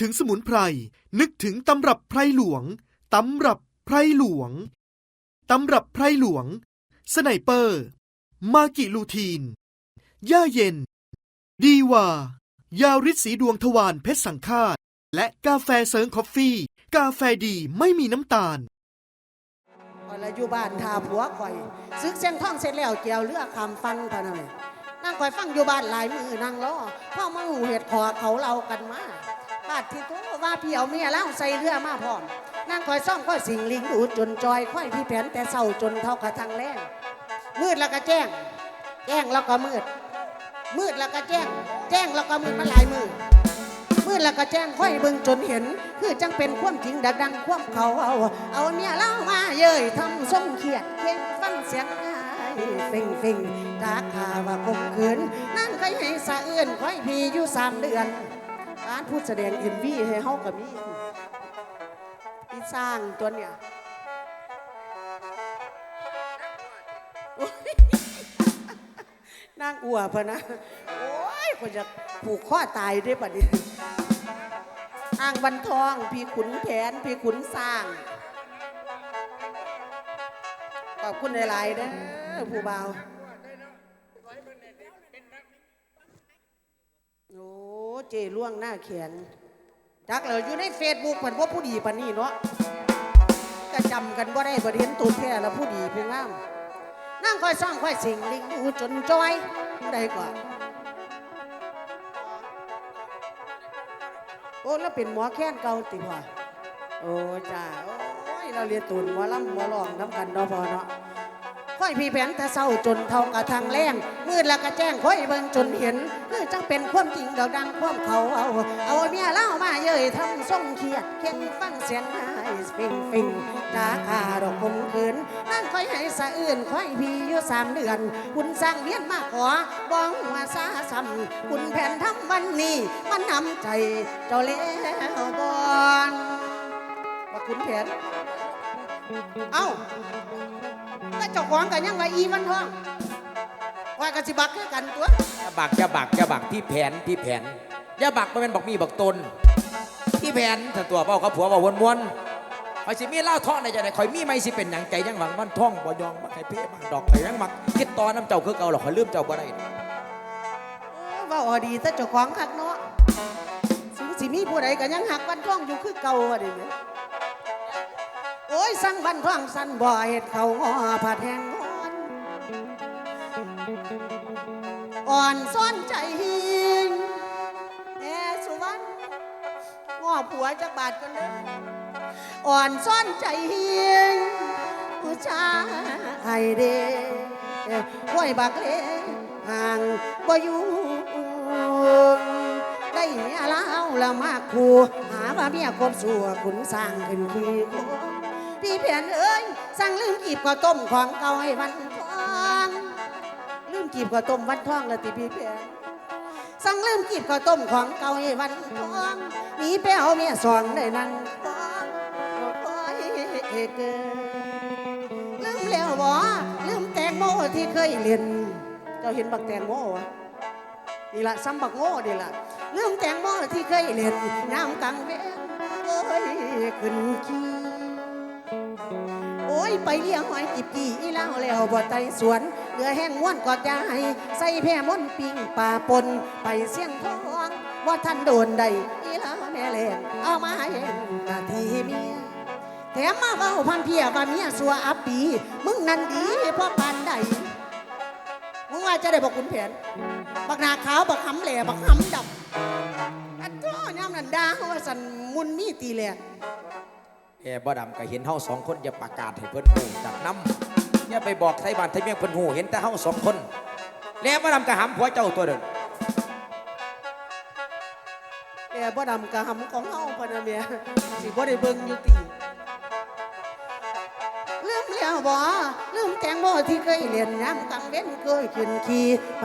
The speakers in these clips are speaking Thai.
ถึงสมุนไพร นึกถึงตำรับไพรหลวง ตำรับไพรหลวง ตำรับไพรหลวง สไนเปอร์ มากิลูทีน ย่าเย็น ดีวา ยาริดสีดวงทวารเพชรสังฆาต และกาแฟเซิร์งคอฟฟี่ กาแฟดีไม่มีน้ำตาลข่อยละอยู่บ้านทาผัวข่อย ซึกเสียงท่องเสร็จแล้วเกี่ยวเลือกคำฟังเท่านั้นเลยนั่งข่อยฟังอยู่บ้านหลายมือนั่งล้อพ่อมาหูเหตุขอเขาเรากันมา บาดที่ตัวว่าพี่เอาเมียแล้วใส่เรือมาพร้อมนั่งข่อยซ่อมข่อยสิงลิงดูจนจอยข่อยพี่แผนแต่เศร้าจนเท่ากระทังแรงมืดแล้วก็แจ้ง แจ้งแล้วก็มืด มืดแล้วก็แจ้ง แจ้งแล้วก็มืดมันหลายมือมืดแล้วก็แจ้งค่อยเบิ่งจนเห็น คือจังเป็นความจริงดักดังความเขาเอาเอาเมียเล่ามาเย้ยทำส่งเขียดเข่งฟังเสียงไอ้เฟิงเฟิงจาข่าว่าคมขืนนั่นใครให้สะเอื้อนค่อยพีอยู่สามเดือน การพูดแสดงเอ็มวีให้เฮากับมีที่สร้างตัวเนี่ยโอ๊ยนางอัวพะนะ โอ้ยก็จะผูกข้อตายได้ปะเนี่ยอ่างบันทอง พี่ขุนแผน พี่ขุนสร้าง ขอบคุณหลายๆเด้อผู้บ่าว เจล่วงหน้าแขนจักเลยอยู่ในเฟซบุ๊กเพิ่นว่าผู้ดีปานนี้เนาะก็จำกันบ่ได้บ่เห็นตัวแท้แล้วผู้ดีผู้งามนั่งคอยซ่องคอยสิงลิงดูจนจอยผู้ใดก่อนโอ้แล้วเป็นหมอแค้นเก่าติพ่อโอ้จ้าโอ้ยเราเรียนตูนหมอลำหมอลองน้ำกันเนาะพอเนาะ ค่อยพี่แผนแต่เศร้าจนเท่ากระทางแรงมืดแล้วก็แจ้งค่อยเบิ่งจนเห็นคือจังเป็นความจริงเดาดังความเขาเอา เอาเมียเล่ามาเย้ยทำส่งเครียดเข่งฟังเสียงไห้ฟิงฟิงจ้าขาดอกคมขืนนั่งค่อยให้สะอื่นค่อยพี่อยู่สามเดือน คุณสร้างเวียนมาขอบ้องมาซาซ้ำคุณแผนทำวันนี้มันนำใจเจ้าแล้วบอนว่าคุณแผน เอ้าก็เจ้าของกันยังว่าอีวันทอง ว่ากันสิบักคือกันตัว อย่าบักอย่าบักอย่าบักพี่แผนพี่แผนอย่าบักมันเป็นบอกมีบอกตนพี่แผนถ้าตัวเป้ากับผัวบอกวนวนๆคอยสิมีเล่าท่อในใจไหนคอยมีไม่สิเป็นหยังใจยังหวังวันท่องบ่ยองบักไข่เพ่บักดอกไข่ยังมักคิดตอนน้ำเจ้าคือเก่าหรอกคอยลืมเจ้าบ่ได้ เออว่าออดีแต่เจ้าของคักเนาะสิสิมีผู้ใดก็ยังหักวันท่องอยู่คือเก่าว่าดิแม่ โอ้ยสั่งวันท่องสั่นบ่เฮ็ดเขางอผัดแหงงอน อ่อนซ่อนใจแม่สุวรรณงอผัวจักบาทกันเด้ออ่อนซ่อนใจผู้ชายเด้ห้วยบักเลห่างบ่อยู่ได้เมียลาวละมากคูหาว่าเมียกบสัวขุนสร้างขึ้นคือ พี่เพียนเอ้ยสั่งลืมกีบข้าต้มของเก่าให้วันทองลืมกีบข้าต้มวันทองละติพี่เพียนสั่งลืมกีบข้าต้มของเก่าให้วันทองหนีไปเอาเมียสองได้นั่งทองโอ้ยเกิลืมแล้วบ่ลืมแตงโมที่เคยเรียนเจ้าเห็นบักแตงโมวะนี่ละซ้ำบักโง่นี่ละลืมแตงโมที่เคยเรียนยามกลางเวนโอ้ยขึ้นขี้ ไปเลี้ยงหอยจิบจีอีเล่าแล้วบ่ไตสวนเหลือแห้งม้วนกอดยายใส่แพร่มนต์ปิงป่าปนไปเสียงทองว่าท่านโดนใดอีเล่าแม่แรงเอามาให้นาทีเมียแถมมาเว้าพันเพียว่าเมียสัวอับปีมึงนั่นดีเพราะปานใดมึงว่าจะได้บอกคุณแผนบักหนาขาวบักหำแหล่บักหำดำอันก็ย่ำนันดาว่าสันมุนมีตีแหลก แอบบ่ดำก็เห็นเฮาสองคนอย่าประกาศให้เพิ่นหูจากน้ำอย่าไปบอกไทยบ้านไทยเมียงเพิ่นหูเห็นแต่เฮาสองคน แล้วบ่ดำก็หำผัวเจ้าตัวเดินแกบ่ดำกะหำของเฮาพะนะเมียสิบ่ได้เบิ่งอยู่ตีลืมแล้วบ่ลืมแตงโมที่เคยเรียนย้ำกังเว้นเคยขึ้นขี่ไป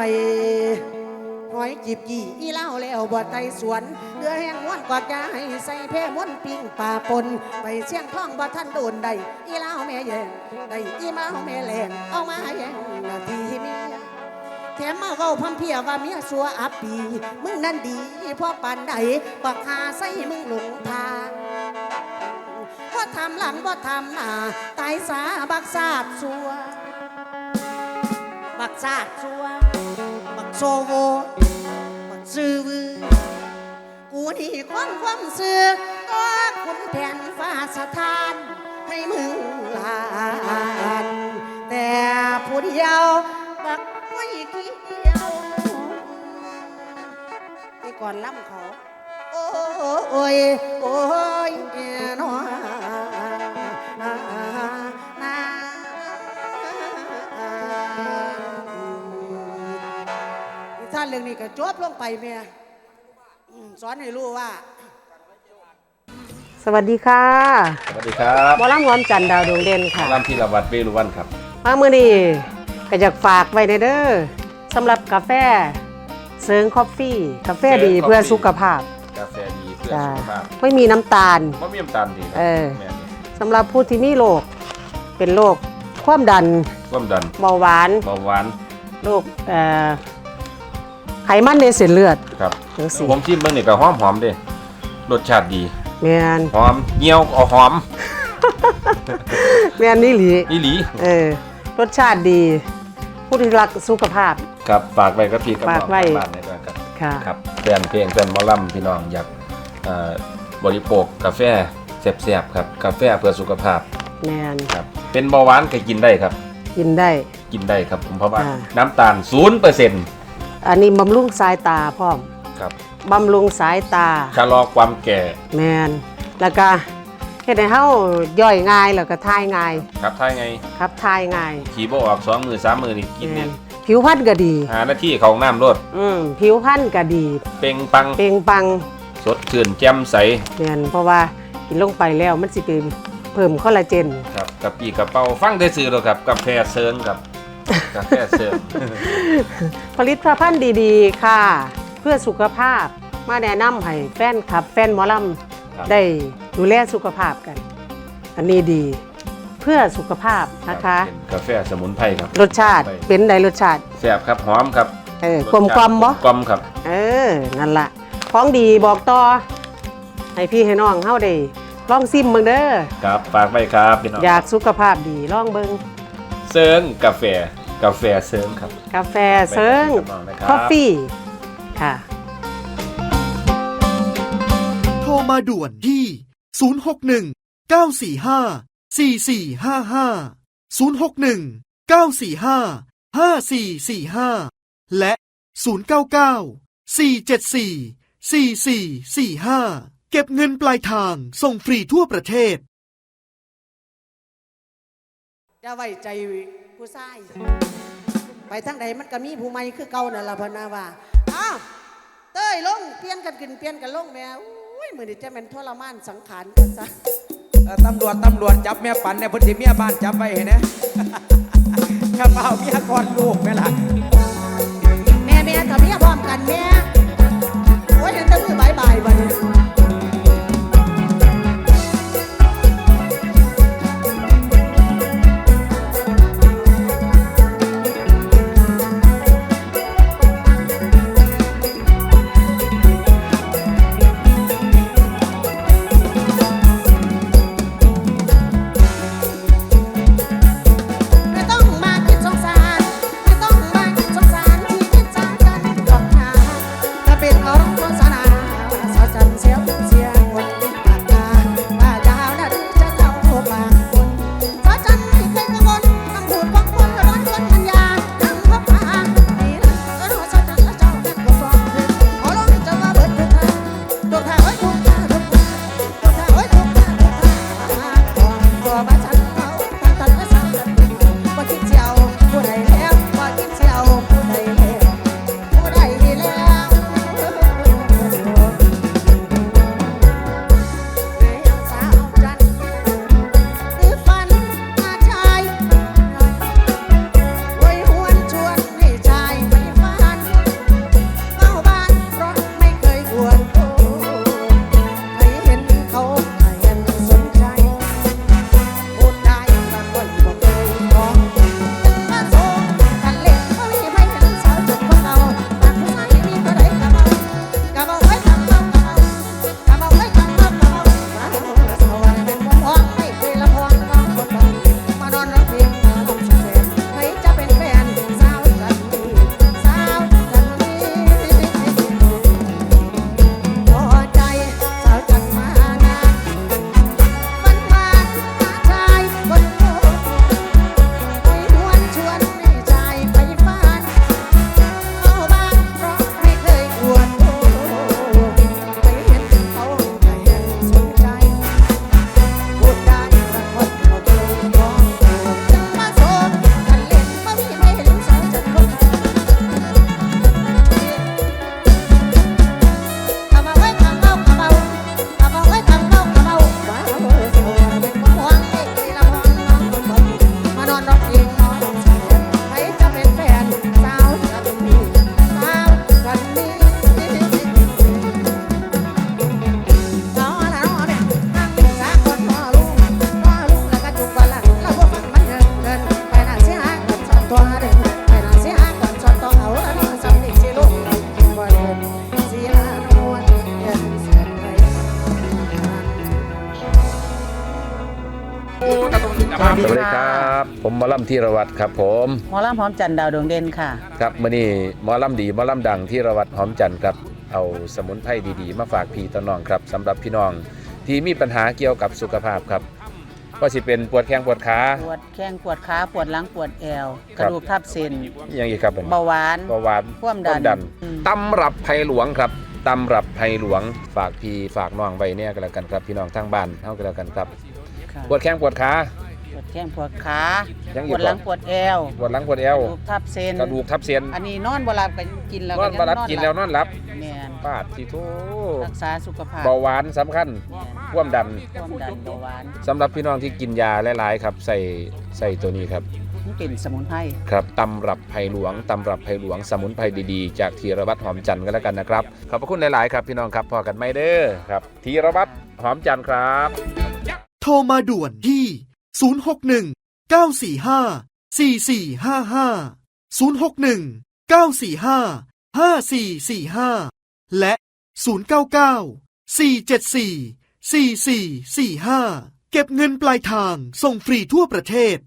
หอยจีบกี่อีเล่าแล้วบ่ไตสวนเรือแห้งม้วนกอดยาให้ใส่แพ่ม้วนปิ้งป่าปนไปเสียงท้องบ่ท่านโดนใดอีเล่าแม่แยงได้อีเมาแม่แหลงเอามาแยงนาทีเมียแถมมาเว้าพัมเพียว่าเมียสัวอับปีมึงนั่นดีพ่อปานใดบักหาใส่มึงหลงทางว่าทำหลังว่าทำหน้าตายสาบักซาดสัว บักซาดสัวบักโซโวบักซื้อวือกูนี่คนความเสือก็คุณแผนฟ้าสถาน ให้มึงลานแต่ผู้เดียวบักไม่เกี่ยวไปก่อนล่ำเขา โอ้ยโอ้ยแน่นอานเรื่องนี้ก็จบลงไปเมียอืมสอนให้รู้ว่า สวัสดีค่ะสวัสดีครับบอลล่ำหอมจันทร์ดาวดวงเด่นค่ะลำพีรวัตรเวรุวันครับ มาเมื่อนี้ก็อยากฝากไว้ในเด้อสำหรับกาแฟเซิงคอฟฟี่ กาแฟดีเซิงเพื่อ Coffee สุขภาพ กาแฟดีเพื่อจ้าสุขภาพ ไม่มีน้ำตาลมะเมี่ยมตาลดีครัเออแม่นสำหรับผู้ที่มีโรคเป็นโรคความดัน ความดันเบาหวานเบาหวานโรคเอ่อ ไขมันในเส้นเลือดครับจังสิผมชิมเบิ่งนี่ก็หอมหอมๆเด้รสชาติดี แมนหอมเงี้ยวเอาหอมแมนนี่หลีอีหลีเออรสชาติดี ผู้ที่รักสุขภาพ ครับฝากไว้กับพี่กับฝากน้องไว้ บ้านๆนี่ด้วยครับ ค่ะ ครับแฟนเพลงแฟนหมอลำพี่น้องอยากเอ่อบริโภคกาแฟแซ่บๆครับกาแฟเพื่อสุขภาพแมนครับเป็นเบาหวานก็กินได้ครับ กินได้ กินได้ครับผมเพราะว่าอ่า น้ำตาล0%อัน นี้บำรุงสายตาพร้อมครับบำรุงสายตาชะลอความแก่แมนแล้วก็เฮ็ดให้เฮาย่อยง่ายแล้วก็ทายง่ายครับถ้าไงครับทายง่ายขี่บ่ออกสองมือสามมือนี่กินแมเนี่ยนผิวพรรณก็ดี หาหน้าที่เขาห้องน้ำรดอืมผิวพรรณก็ดี เป่งปังเปล่งปลังสดชื่นแจ่มใสแมนเพราะว่ากินลงไปแล้วมันสิเป็นเพิ่มคอลลาเจน ครับกับปีกระเป๋าฟังได้ซื้อแล้วครับกาแฟเซิร์งครับ กาแฟเซิร์งผลิตภัณฑ์ดีๆ ค่ะ เพื่อสุขภาพมาแนะนำให้แฟนคลับ แฟนหมอลครับำได้ดูแลสุขภาพกัน อันนี้ดีเพื่อสุขภาพนะคะ เป็นกาแฟสมุนไพรครับรสชาติเป็นไดรสชาติแซ่บครับหอมครับเออกลมกลมๆบ่กลมครับ เออนั่นละของดีบอกต่อให้พี่ให้น้องเฮาได้ลองซิมเบิ่งเด้อครับฝากไว้ครับพี่น้องอยากสุขภาพดีลองเบิ่ง เซิร์งกาแฟกาแฟเซิร์งครับกาแฟเซิงไปกับน้องนะครับคอฟฟี่ค่ะ โทรมาด่วนที่ 061 945 4455 061 945 5445 และ 099 474 4445 เก็บเงินปลายทางส่งฟรีทั่วประเทศ จะไว้ใจผู้ชาย ไปทางใดมันก็มีผู้ใหม่คือเก่านั่นล่ะเพนนาว่าอ้าวเต้ยลงเปลี่ยนกันขึ้นเปลี่ยนกันลงแม่อุ้ยมือนี้จะเป็นทรมานสังขารกันซะเอ่อตำรวจตำรวจจับแม่ปันในพื้นที่เมียบ้านจับไปเห็นไหม ข้าเปล่าเมียก่อนลูกไหมล่ะแม่แม่กับเมียพร้อมกันแม่โอ้ยเห็นแต่มือบายบายบัดนี้ ธีรวัตรครับ ผมหมอลำพร้อมจันทร์ดาวดวงเด่นค่ะ ครับมื้อนี้หมอลำดีหมอลำดังธีรวัตรหอมจันทร์ครับเอาสมุนไพรดีๆ มาฝากพี่ต้นน้องครับสำหรับพี่น้องที่มีปัญหาเกี่ยวกับสุขภาพครับก็สิเป็นปวดแข้งปวดขาปวดแข้งปวดขาปวดหลังปวดแอวคกรับระดูกทับเส้นอยังอีกครับผมเบาหวานเบาหวานความดันดันอืมตำรับไผ่หลวงครับตำรับไผ่หลวงฝากพี่ฝากน้องไว้เนี่ยก็แล้วกันครับพี่น้องทางบ้านเฮาก็แล้วกันครับค่ะปวดแข้งปวดขาป วดแข้งปวดขายังอีปกวดหลังบ่ปวดแอวปวดหลังปวดเอวกระดูกทับเส้นกระดูกทับเส้นอันนี้นอนบ่หลับก็กินแล้วนอนยังบ่หลับกินแล้วนอนหลับแม่นปาดที่โทรักษาสุขภาพเบาหวานสำคัญแม่นความดันความดันเบาหวานสำหรับพี่น้องที่กินยาหลายๆครับใส่ใส่ตัวนี้ครับ มันเป็นสมุนไพรครับตำรับไผ่หลวงตำรับไผ่หลวงสมุนไพรดีๆ จากธีรวัตรหอมจันทร์กันแล้วกันนะครับ ขอบพระคุณหลาย ๆ ครับพี่น้องครับพอกันไม่เด้อครับธีรวัตรหอมจันทร์ครับ โทรมาด่วนที่ 061 945 4455 061 945 5445 และ 099 474 4445 เก็บเงินปลายทางส่งฟรีทั่วประเทศ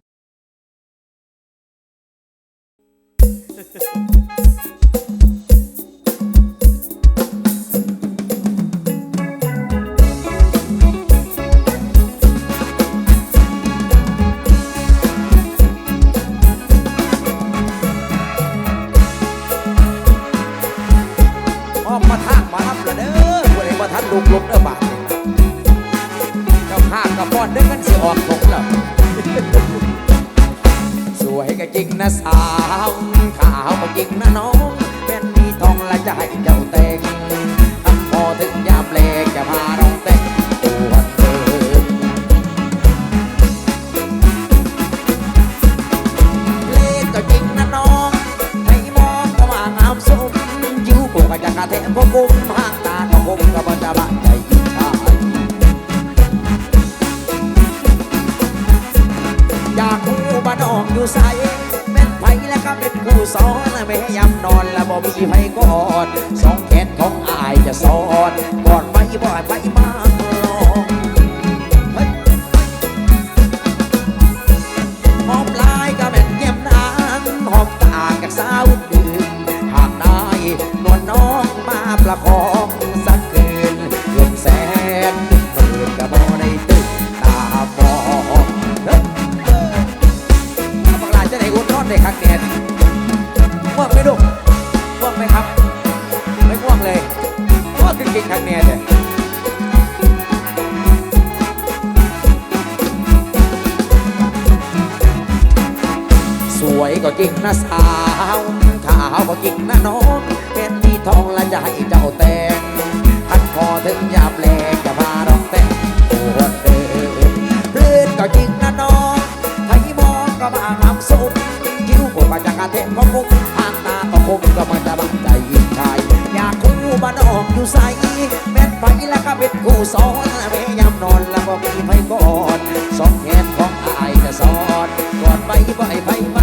สวยก็จริงนะสาวขาวก็จริงนะน้องเป็นมีทองและจะให้เจ้าแต่งทันพอถึงยามแลงจะพาน้องแต่งตัวเดิมเพื่อนก็จริงนะน้องให้มองก็มาหำสุดคิ้วปวดมาจากกาเทนก็คุกทางตาก็คมก็มันจะบังใจยิ่งชายอยากคู่บ้านออกอยู่ใสแม่นไฟแล้วก็เป็นคู่สอนแม่ยามนอนแล้วก็มีไฟกอดสองแขนของอายจะสอดกอดไปบ่อยไป